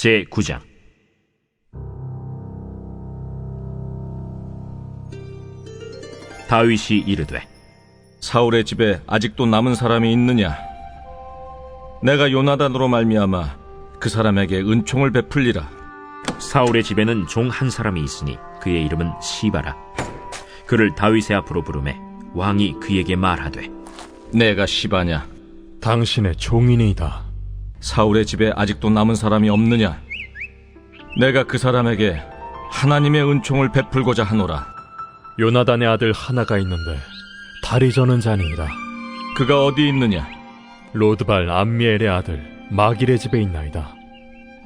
제 9장 다윗이 이르되 사울의 집에 아직도 남은 사람이 있느냐? 내가 요나단으로 말미암아 그 사람에게 은총을 베풀리라. 사울의 집에는 종 한 사람이 있으니 그의 이름은 시바라 그를 다윗의 앞으로 부르매 왕이 그에게 말하되 내가 시바냐? 당신의 종인이다. 사울의 집에 아직도 남은 사람이 없느냐? 내가 그 사람에게 하나님의 은총을 베풀고자 하노라. 요나단의 아들 하나가 있는데 다리 저는 자니이다. 그가 어디 있느냐? 로드발 암미엘의 아들 마길의 집에 있나이다.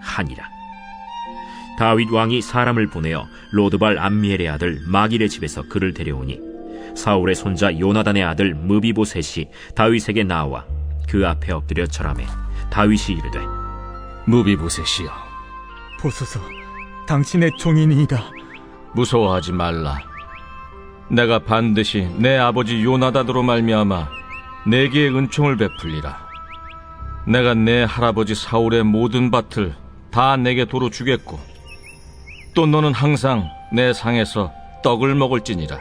하니라 다윗 왕이 사람을 보내어 로드발 암미엘의 아들 마길의 집에서 그를 데려오니 사울의 손자 요나단의 아들 무비보셋이 다윗에게 나와 그 앞에 엎드려 절하매 다윗이 이르되 무비보셋이여. 보소서, 당신의 종인이이다. 무서워하지 말라. 내가 반드시 내 아버지 요나단으로 말미암아 내게 은총을 베풀리라. 내가 내 할아버지 사울의 모든 밭을 다 내게 도로 주겠고 또 너는 항상 내 상에서 떡을 먹을지니라.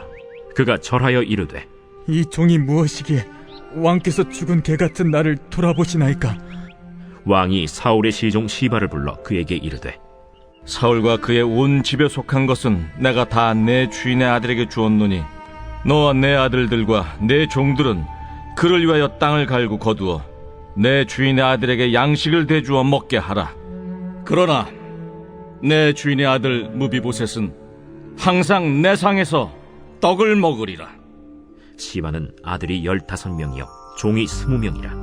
그가 절하여 이르되 이 종이 무엇이기에 왕께서 죽은 개 같은 나를 돌아보시나이까? 왕이 사울의 시종 시바를 불러 그에게 이르되 사울과 그의 온 집에 속한 것은 내가 다 내 주인의 아들에게 주었노니 너와 내 아들들과 내 종들은 그를 위하여 땅을 갈고 거두어 내 주인의 아들에게 양식을 대주어 먹게 하라. 그러나 내 주인의 아들 무비보셋은 항상 내 상에서 떡을 먹으리라. 시바는 아들이 열다섯 명이요 종이 스무 명이라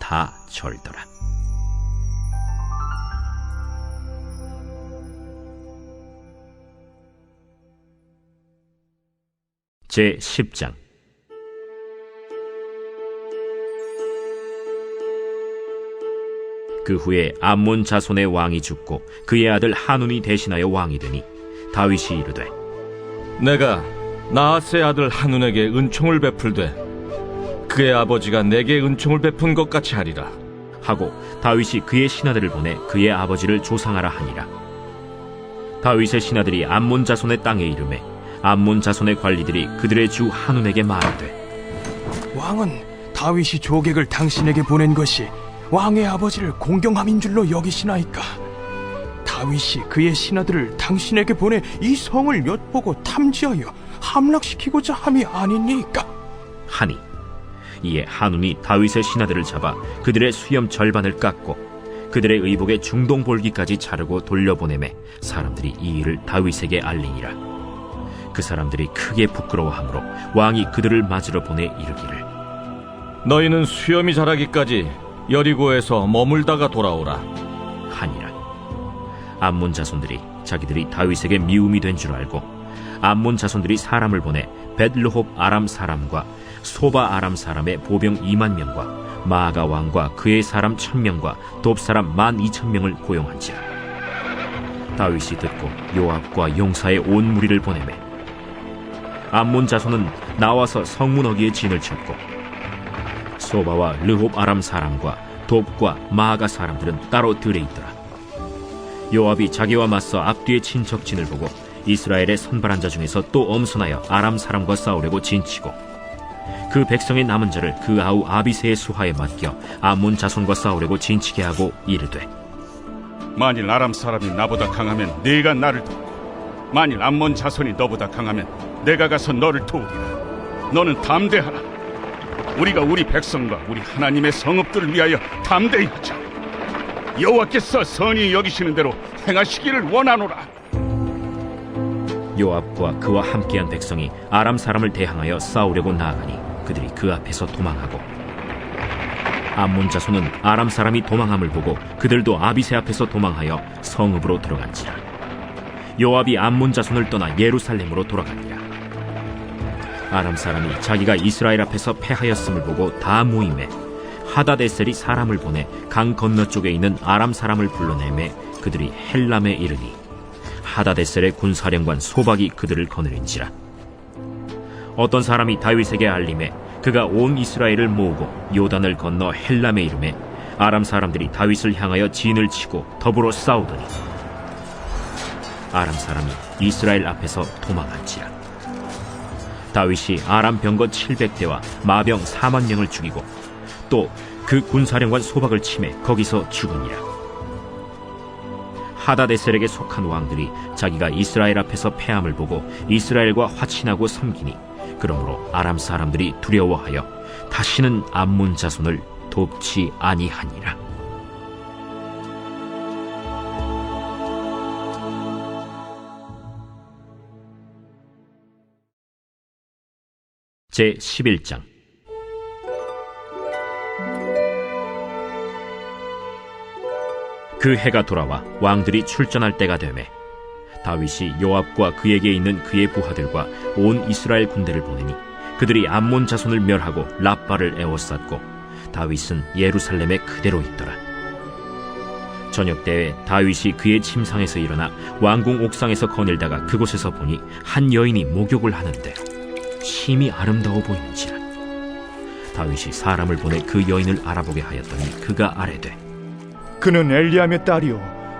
다 절더라. 제 10장 그 후에 암몬 자손의 왕이 죽고 그의 아들 한운이 대신하여 왕이 되니 다윗이 이르되 내가 나하스의 아들 한운에게 은총을 베풀되 그의 아버지가 내게 은총을 베푼 것 같이 하리라. 하고 다윗이 그의 신하들을 보내 그의 아버지를 조상하라 하니라 다윗의 신하들이 암몬 자손의 땅에 이름에 암몬 자손의 관리들이 그들의 주 한운에게 말하되 왕은 다윗이 조객을 당신에게 보낸 것이 왕의 아버지를 공경함인 줄로 여기시나이까? 다윗이 그의 신하들을 당신에게 보내 이 성을 엿보고 탐지하여 함락시키고자 함이 아니니까? 하니 이에 한운이 다윗의 신하들을 잡아 그들의 수염 절반을 깎고 그들의 의복의 중동 볼기까지 자르고 돌려보내매 사람들이 이 일을 다윗에게 알리니라 그 사람들이 크게 부끄러워하므로 왕이 그들을 맞으러 보내 이르기를 너희는 수염이 자라기까지 여리고에서 머물다가 돌아오라. 하니라 암몬 자손들이 자기들이 다윗에게 미움이 된 줄 알고 암몬 자손들이 사람을 보내 벳르홉 아람 사람과 소바 아람 사람의 보병 2만 명과 마아가 왕과 그의 사람 1000명과 돕 사람 12,000명을 고용한지라. 다윗이 듣고 요압과 용사의 온 무리를 보내매 암몬 자손은 나와서 성문 어기에 진을 쳤고 소바와 르홉 아람 사람과 돕과 마아가 사람들은 따로 들에 있더라. 요압이 자기와 맞서 앞뒤의 친척 진을 보고 이스라엘의 선발한 자 중에서 또 엄선하여 아람 사람과 싸우려고 진치고 그 백성의 남은 자를 그 아우 아비세의 수하에 맡겨 암몬 자손과 싸우려고 진치게 하고 이르되 만일 아람 사람이 나보다 강하면 네가 나를 돕고 만일 암몬 자손이 너보다 강하면 내가 가서 너를 도우리라. 너는 담대하라. 우리가 우리 백성과 우리 하나님의 성읍들을 위하여 담대히 하자. 여호와께서 선히 여기시는 대로 행하시기를 원하노라. 요압과 그와 함께한 백성이 아람 사람을 대항하여 싸우려고 나아가니 그들이 그 앞에서 도망하고 암몬 자손은 아람 사람이 도망함을 보고 그들도 아비세 앞에서 도망하여 성읍으로 들어간지라. 요압이 암몬 자손을 떠나 예루살렘으로 돌아가니라 아람 사람이 자기가 이스라엘 앞에서 패하였음을 보고 다 모임에 하다데셀이 사람을 보내 강 건너 쪽에 있는 아람 사람을 불러내매 그들이 헬람에 이르니 하다데셀의 군사령관 소박이 그들을 거느린지라 어떤 사람이 다윗에게 알림해 그가 온 이스라엘을 모으고 요단을 건너 헬람에 이름에 아람 사람들이 다윗을 향하여 진을 치고 더불어 싸우더니 아람 사람이 이스라엘 앞에서 도망한지라. 다윗이 아람 병거 700대와 마병 4만 명을 죽이고 또 그 군사령관 소박을 치매 거기서 죽으니라. 하다데셀에게 속한 왕들이 자기가 이스라엘 앞에서 패함을 보고 이스라엘과 화친하고 섬기니 그러므로 아람 사람들이 두려워하여 다시는 암몬 자손을 돕지 아니하니라. 제 11장 그 해가 돌아와 왕들이 출전할 때가 되매 다윗이 요압과 그에게 있는 그의 부하들과 온 이스라엘 군대를 보내니 그들이 암몬 자손을 멸하고 라빠를 에워쌌고 다윗은 예루살렘에 그대로 있더라. 저녁 때에 다윗이 그의 침상에서 일어나 왕궁 옥상에서 거닐다가 그곳에서 보니 한 여인이 목욕을 하는데 심히 아름다워 보이는지라. 다윗이 사람을 보내 그 여인을 알아보게 하였더니 그가 아래되 그는 엘리암의 딸이요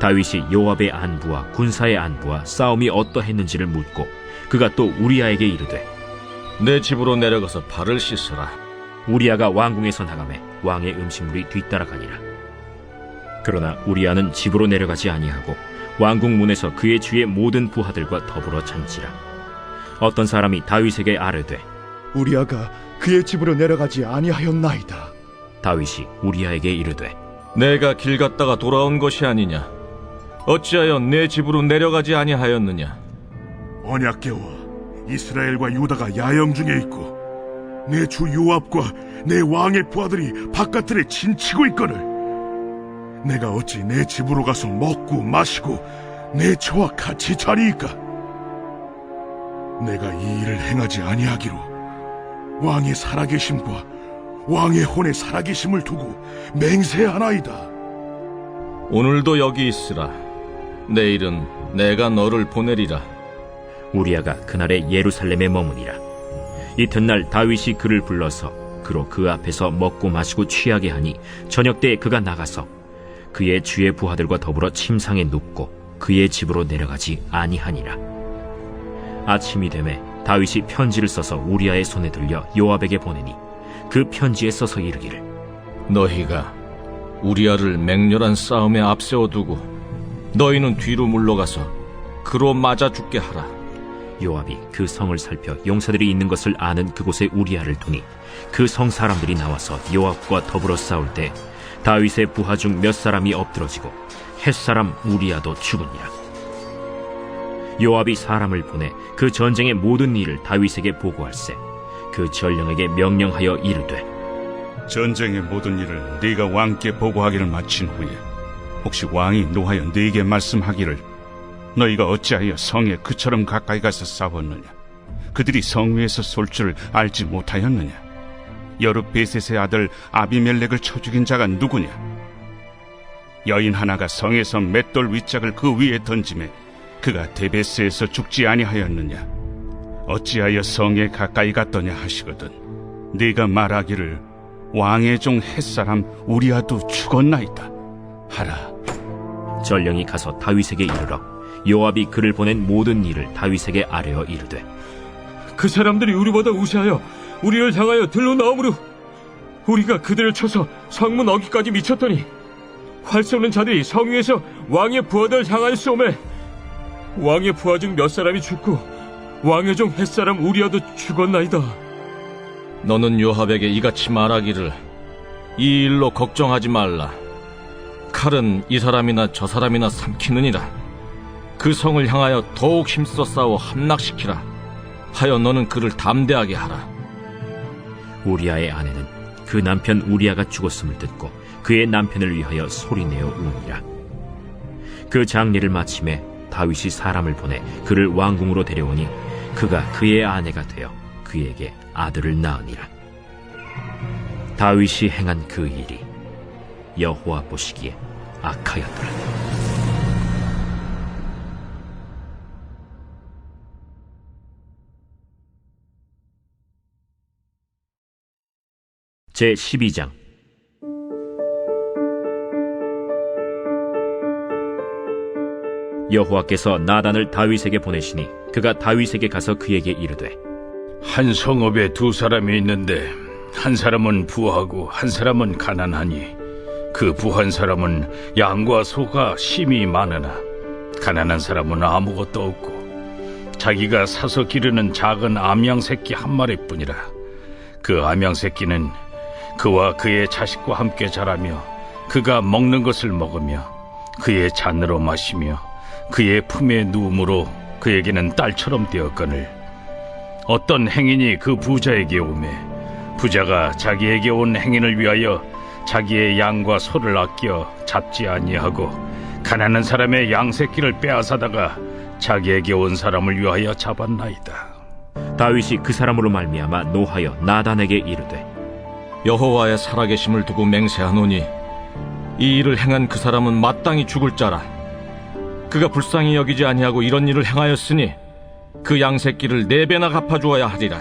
다윗이 요압의 안부와 군사의 안부와 싸움이 어떠했는지를 묻고 그가 또 우리아에게 이르되 내 집으로 내려가서 발을 씻어라. 우리아가 왕궁에서 나가매 왕의 음식물이 뒤따라가니라. 그러나 우리아는 집으로 내려가지 아니하고 왕궁 문에서 그의 주의 모든 부하들과 더불어 잔지라. 어떤 사람이 다윗에게 아뢰되 우리아가 그의 집으로 내려가지 아니하였나이다 다윗이 우리아에게 이르되 내가 길 갔다가 돌아온 것이 아니냐? 어찌하여 내 집으로 내려가지 아니하였느냐? 언약계와 이스라엘과 유다가 야영 중에 있고 내 주 요압과 내 왕의 부하들이 바깥들에 진치고 있거늘 내가 어찌 내 집으로 가서 먹고 마시고 내 처와 같이 자리이까 내가 이 일을 행하지 아니하기로 왕의 살아계심과 왕의 혼의 살아계심을 두고 맹세하나이다 오늘도 여기 있으라. 내일은 내가 너를 보내리라. 우리아가 그날에 예루살렘에 머무니라. 이튿날 다윗이 그를 불러서 그로 그 앞에서 먹고 마시고 취하게 하니 저녁 때에 그가 나가서 그의 주의 부하들과 더불어 침상에 눕고 그의 집으로 내려가지 아니하니라. 아침이 되매 다윗이 편지를 써서 우리아의 손에 들려 요압에게 보내니 그 편지에 써서 이르기를 너희가 우리아를 맹렬한 싸움에 앞세워 두고 너희는 뒤로 물러가서 그로 맞아 죽게 하라. 요압이 그 성을 살펴 용사들이 있는 것을 아는 그곳에 우리아를 두니 그 성 사람들이 나와서 요압과 더불어 싸울 때 다윗의 부하 중 몇 사람이 엎드러지고 햇 사람 우리아도 죽으니라 요압이 사람을 보내 그 전쟁의 모든 일을 다윗에게 보고할세 그 전령에게 명령하여 이르되 전쟁의 모든 일을 네가 왕께 보고하기를 마친 후에 혹시 왕이 노하여 네게 말씀하기를 너희가 어찌하여 성에 그처럼 가까이 가서 싸웠느냐? 그들이 성 위에서 쏠줄 알지 못하였느냐? 여룹 베셋의 아들 아비멜렉을 쳐 죽인 자가 누구냐? 여인 하나가 성에서 맷돌 윗짝을 그 위에 던짐에 그가 데베스에서 죽지 아니하였느냐? 어찌하여 성에 가까이 갔더냐 하시거든. 네가 말하기를 왕의 종 햇사람 우리아도 죽었나이다 하라 전령이 가서 다윗에게 이르러 요압이 그를 보낸 모든 일을 다윗에게 아뢰어 이르되 그 사람들이 우리보다 우세하여 우리를 향하여 들러 나오므로 우리가 그들을 쳐서 성문 어기까지 미쳤더니 활 쏘는 자들이 성 위에서 왕의 부하들 향하여 쏘매 왕의 부하 중 몇 사람이 죽고 왕의 종 햇사람 우리아도 죽었나이다. 너는 요압에게 이같이 말하기를 이 일로 걱정하지 말라. 칼은 이 사람이나 저 사람이나 삼키느니라. 그 성을 향하여 더욱 힘써 싸워 함락시키라. 하여 너는 그를 담대하게 하라. 우리아의 아내는 그 남편 우리아가 죽었음을 듣고 그의 남편을 위하여 소리내어 우니라. 그 장례를 마침에 다윗이 사람을 보내 그를 왕궁으로 데려오니 그가 그의 아내가 되어 그에게 아들을 낳으니라. 다윗이 행한 그 일이 여호와 보시기에 악하였더라. 제 12장 여호와께서 나단을 다윗에게 보내시니 그가 다윗에게 가서 그에게 이르되 한 성읍에 두 사람이 있는데 한 사람은 부하고 한 사람은 가난하니 그 부한 사람은 양과 소가 심히 많으나 가난한 사람은 아무것도 없고 자기가 사서 기르는 작은 암양 새끼 한 마리뿐이라 그 암양 새끼는 그와 그의 자식과 함께 자라며 그가 먹는 것을 먹으며 그의 잔으로 마시며 그의 품에 누움으로 그에게는 딸처럼 되었거늘. 어떤 행인이 그 부자에게 오매 부자가 자기에게 온 행인을 위하여 자기의 양과 소를 아껴 잡지 아니하고 가난한 사람의 양 새끼를 빼앗아다가 자기에게 온 사람을 위하여 잡았나이다. 다윗이 그 사람으로 말미암아 노하여 나단에게 이르되 여호와의 살아계심을 두고 맹세하노니 이 일을 행한 그 사람은 마땅히 죽을 자라. 그가 불쌍히 여기지 아니하고 이런 일을 행하였으니 그 양새끼를 네 배나 갚아주어야 하리라.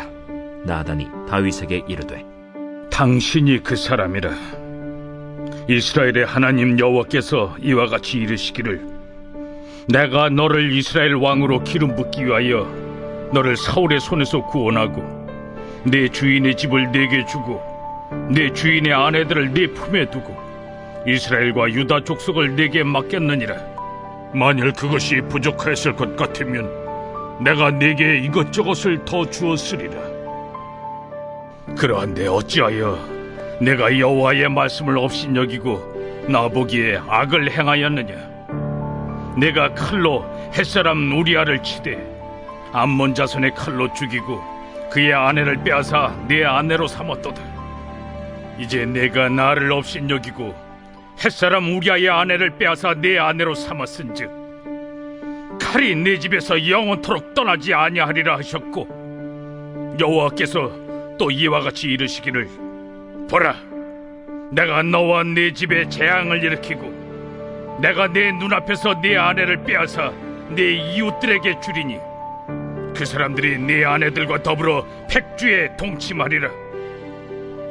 나단이 다윗에게 이르되 당신이 그 사람이라. 이스라엘의 하나님 여호와께서 이와 같이 이르시기를 내가 너를 이스라엘 왕으로 기름 붓기 위하여 너를 사울의 손에서 구원하고 내 주인의 집을 내게 주고 내 주인의 아내들을 네 품에 두고 이스라엘과 유다 족속을 내게 맡겼느니라. 만일 그것이 부족하였을 것 같으면 내가 네게 이것저것을 더 주었으리라. 그러한데 어찌하여 내가 여호와의 말씀을 업신여기고 나보기에 악을 행하였느냐? 내가 칼로 햇사람 우리아를 치되 암몬 자손의 칼로 죽이고 그의 아내를 빼앗아 내 아내로 삼았도다. 이제 내가 나를 업신여기고 햇사람 우리아의 아내를 빼앗아 내 아내로 삼았은즉 칼이 내 집에서 영원토록 떠나지 아니하리라 하셨고 여호와께서 또 이와 같이 이르시기를 보라 내가 너와 네 집에 재앙을 일으키고 내가 내 눈앞에서 네 아내를 빼앗아 네 이웃들에게 주리니 그 사람들이 네 아내들과 더불어 백주에 동침하리라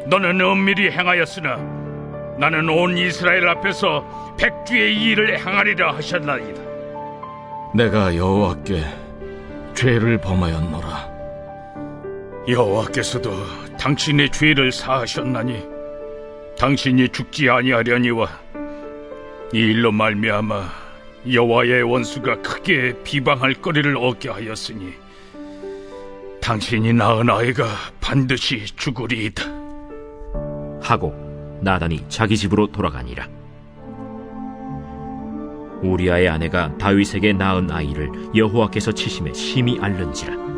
너는 은밀히 행하였으나 나는 온 이스라엘 앞에서 백주의 일을 행하리라 하셨나이다 내가 여호와께 죄를 범하였노라. 여호와께서도 당신의 죄를 사하셨나니 당신이 죽지 아니하려니와 이 일로 말미암아 여호와의 원수가 크게 비방할 거리를 얻게 하였으니 당신이 낳은 아이가 반드시 죽으리이다. 하고 나단이 자기 집으로 돌아가니라. 우리아의 아내가 다윗에게 낳은 아이를 여호와께서 치심에 심히 앓는지라.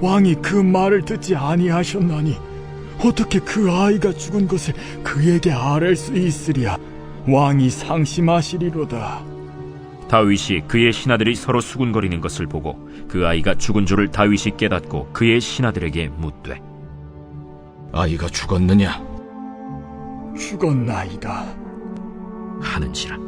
왕이 그 말을 듣지 아니하셨나니 어떻게 그 아이가 죽은 것을 그에게 아랠 수 있으랴 왕이 상심하시리로다 다윗이 그의 신하들이 서로 수군거리는 것을 보고 그 아이가 죽은 줄을 다윗이 깨닫고 그의 신하들에게 묻되 아이가 죽었느냐? 죽었나이다. 하는지라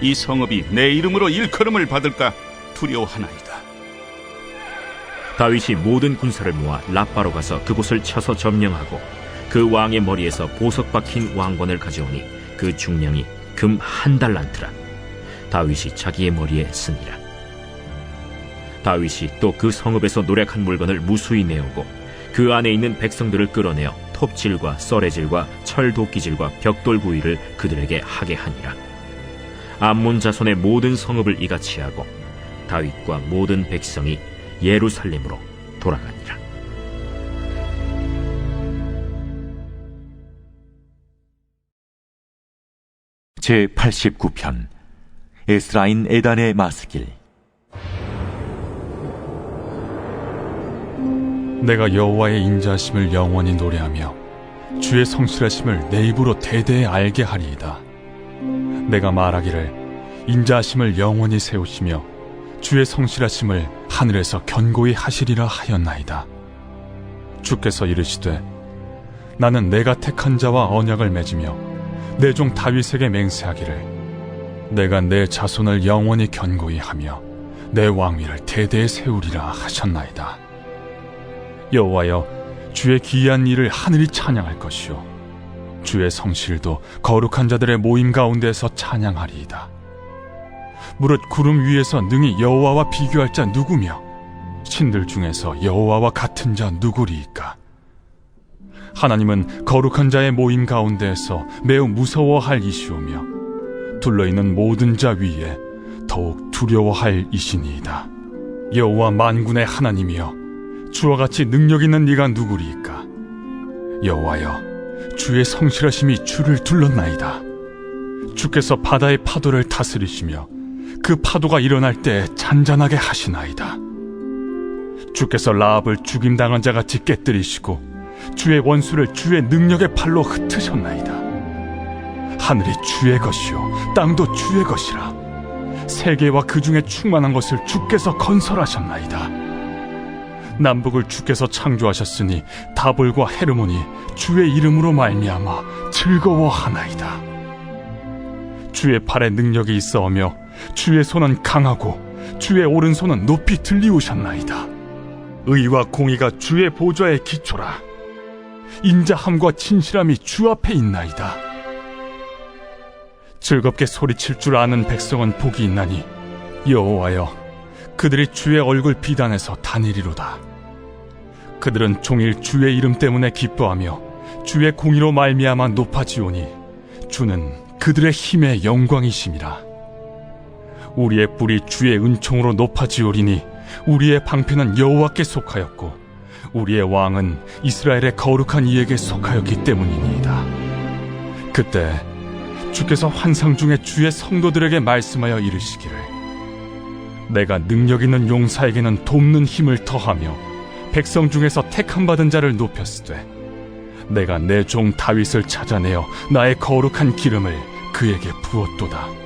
이 성읍이 내 이름으로 일컬음을 받을까 두려워하나이다. 다윗이 모든 군사를 모아 라빠로 가서 그곳을 쳐서 점령하고 그 왕의 머리에서 보석 박힌 왕관을 가져오니 그 중량이 금 한 달란트라. 다윗이 자기의 머리에 쓰니라. 다윗이 또 그 성읍에서 노력한 물건을 무수히 내오고 그 안에 있는 백성들을 끌어내어 톱질과 썰애질과 철도끼질과 벽돌 구이를 그들에게 하게 하니라 암몬 자손의 모든 성읍을 이같이 하고 다윗과 모든 백성이 예루살렘으로 돌아가니라 제 89편 에스라인 에단의 마스길 내가 여호와의 인자심을 영원히 노래하며 주의 성실하심을 내 입으로 대대에 알게 하리이다. 내가 말하기를 인자하심을 영원히 세우시며 주의 성실하심을 하늘에서 견고히 하시리라 하였나이다. 주께서 이르시되 나는 내가 택한 자와 언약을 맺으며 내 종 다윗에게 맹세하기를 내가 내 자손을 영원히 견고히 하며 내 왕위를 대대에 세우리라 하셨나이다. 여호와여 주의 기이한 일을 하늘이 찬양할 것이요 주의 성실도 거룩한 자들의 모임 가운데서 찬양하리이다. 무릇 구름 위에서 능히 여호와와 비교할 자 누구며 신들 중에서 여호와와 같은 자 누구리이까? 하나님은 거룩한 자의 모임 가운데에서 매우 무서워할 이시오며 둘러있는 모든 자 위에 더욱 두려워할 이시니이다. 여호와 만군의 하나님이여 주와 같이 능력 있는 네가 누구리이까? 여호와여, 주의 성실하심이 주를 둘렀나이다. 주께서 바다의 파도를 다스리시며 그 파도가 일어날 때 잔잔하게 하시나이다. 주께서 라합을 죽임당한 자 같이 깨뜨리시고 주의 원수를 주의 능력의 팔로 흩으셨나이다. 하늘이 주의 것이요 땅도 주의 것이라. 세계와 그 중에 충만한 것을 주께서 건설하셨나이다. 남북을 주께서 창조하셨으니 다볼과 헤르몬이 주의 이름으로 말미암아 즐거워하나이다. 주의 팔에 능력이 있어오며 주의 손은 강하고 주의 오른손은 높이 들리우셨나이다. 의와 공의가 주의 보좌의 기초라. 인자함과 진실함이 주 앞에 있나이다. 즐겁게 소리칠 줄 아는 백성은 복이 있나니 여호와여 그들이 주의 얼굴 비단에서 다니리로다. 그들은 종일 주의 이름 때문에 기뻐하며 주의 공의로 말미암아 높아지오니 주는 그들의 힘의 영광이심이라. 우리의 뿔이 주의 은총으로 높아지오리니 우리의 방패는 여호와께 속하였고 우리의 왕은 이스라엘의 거룩한 이에게 속하였기 때문이니이다. 그때 주께서 환상 중에 주의 성도들에게 말씀하여 이르시기를 내가 능력 있는 용사에게는 돕는 힘을 더하며 백성 중에서 택함 받은 자를 높였으되 내가 내 종 다윗을 찾아내어 나의 거룩한 기름을 그에게 부었도다.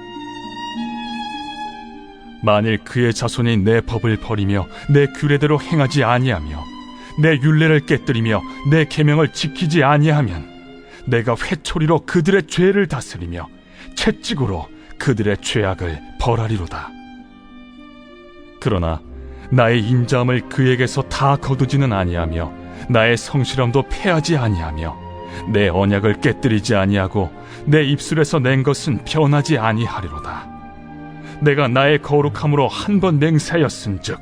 만일 그의 자손이 내 법을 버리며 내 규례대로 행하지 아니하며 내 율례를 깨뜨리며 내 계명을 지키지 아니하면 내가 회초리로 그들의 죄를 다스리며 채찍으로 그들의 죄악을 벌하리로다. 그러나 나의 인자함을 그에게서 다 거두지는 아니하며 나의 성실함도 패하지 아니하며 내 언약을 깨뜨리지 아니하고 내 입술에서 낸 것은 변하지 아니하리로다. 내가 나의 거룩함으로 한 번 맹세하였은즉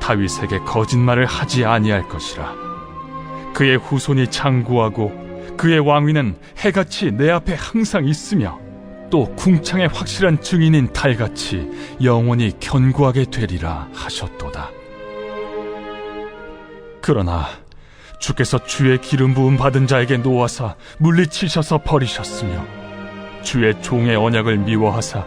다윗에게 거짓말을 하지 아니할 것이라. 그의 후손이 장구하고 그의 왕위는 해같이 내 앞에 항상 있으며 또 궁창의 확실한 증인인 달같이 영원히 견고하게 되리라 하셨도다. 그러나 주께서 주의 기름 부음 받은 자에게 놓아사 물리치셔서 버리셨으며 주의 종의 언약을 미워하사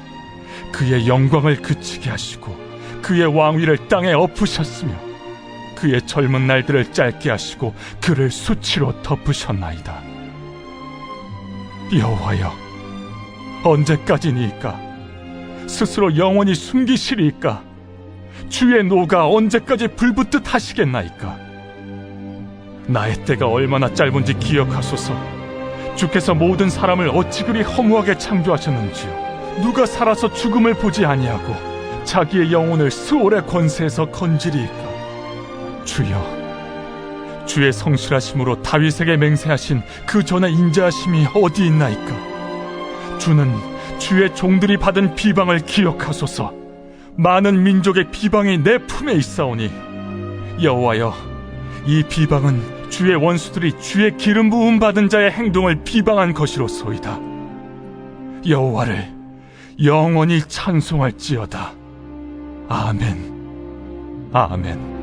그의 영광을 그치게 하시고 그의 왕위를 땅에 엎으셨으며 그의 젊은 날들을 짧게 하시고 그를 수치로 덮으셨나이다. 여호와여, 언제까지니까? 스스로 영원히 숨기시리까? 주의 노가 언제까지 불붙듯 하시겠나이까? 나의 때가 얼마나 짧은지 기억하소서. 주께서 모든 사람을 어찌 그리 허무하게 창조하셨는지요. 누가 살아서 죽음을 보지 아니하고 자기의 영혼을 수월의 권세에서 건지리이까? 주여, 주의 성실하심으로 다윗에게 맹세하신 그 전의 인자하심이 어디 있나이까? 주는 주의 종들이 받은 비방을 기억하소서. 많은 민족의 비방이 내 품에 있사오니 여호와여, 이 비방은 주의 원수들이 주의 기름 부음 받은 자의 행동을 비방한 것이로소이다. 여호와를 영원히 찬송할지어다. 아멘. 아멘.